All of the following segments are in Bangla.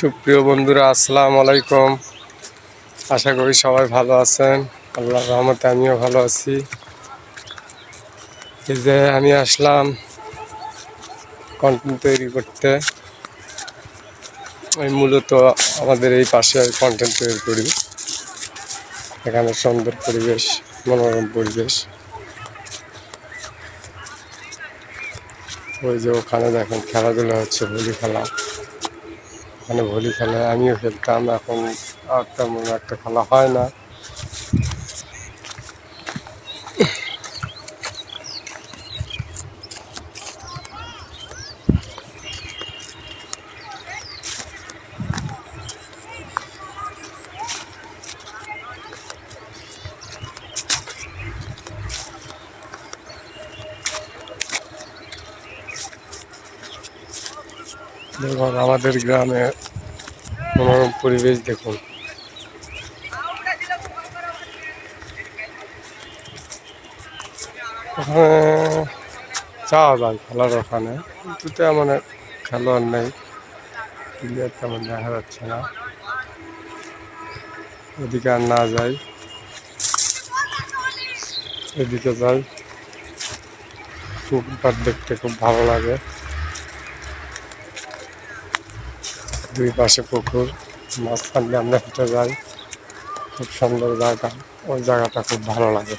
সুপ্রিয় বন্ধুরা, আসসালামু আলাইকুম। আশা করি সবাই ভালো আছেন। আল্লাহ রহমতে আমিও ভালো আছি। এই যে আমি আসলাম কন্টেন্ট তৈরি করতে। আমি মূলত আমাদের এই পাশে কন্টেন্ট তৈরি করি। এখানে সুন্দর পরিবেশ, মনোরম পরিবেশ। ওই যে ওখানে দেখেন খেলাধুলা হচ্ছে ভলি খেলা। ওখানে ভলি খেলায় আমিও খেলতাম এখন আর তেমন একটা খেলা হয় না। আমাদের গ্রামে মনোরম পরিবেশ দেখুন। ওখানে যাওয়া যায় খেলার ওখানে। তেমন এক খেলোয়াড় নেই। প্লেয়ার তেমন দেখা যাচ্ছে না। ওদিকে আর না যাই। এদিকে যাই। দেখতে খুব ভালো লাগে। দুই পাশে পুকুর, মাঝখান দিয়ে আমরা হেঁটে যাই। খুব সুন্দর জায়গা। ওই জায়গাটা খুব ভালো লাগে।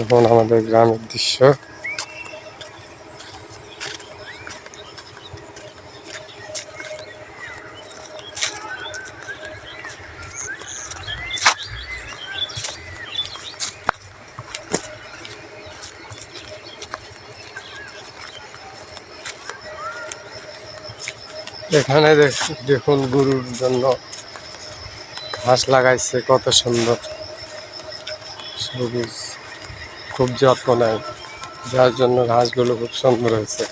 এখন আমাদের গ্রামের দৃশ্য। এখানে দেখ- দেখুন গরুর জন্য ঘাস লাগাইছে, কত সুন্দর। সবুজ, খুব যত্ন নেয়। যার জন্য ঘাসগুলো খুব সুন্দর হয়েছে।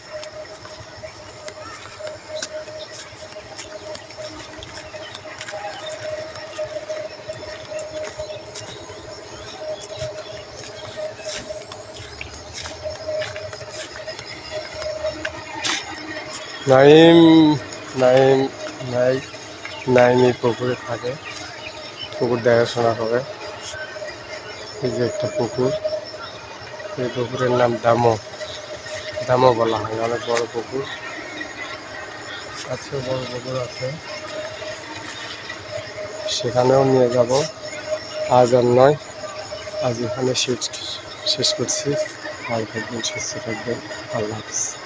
নাইম নাইম নাই নাইমি পুকুরে থাকে। পুকুর দেখাশোনা করে। এই যে একটা পুকুর। এই পুকুরের নাম দামো। দামো বলা হয়, অনেক বড় পুকুর। আছে বড় পুকুর আছে। সেখানেও নিয়ে যাব। আজ আর নয়। আজ এখানে শেষ শেষ করছি। আর থাকবেন সুস্থ থাকবেন। আল্লাহ হাফিজ।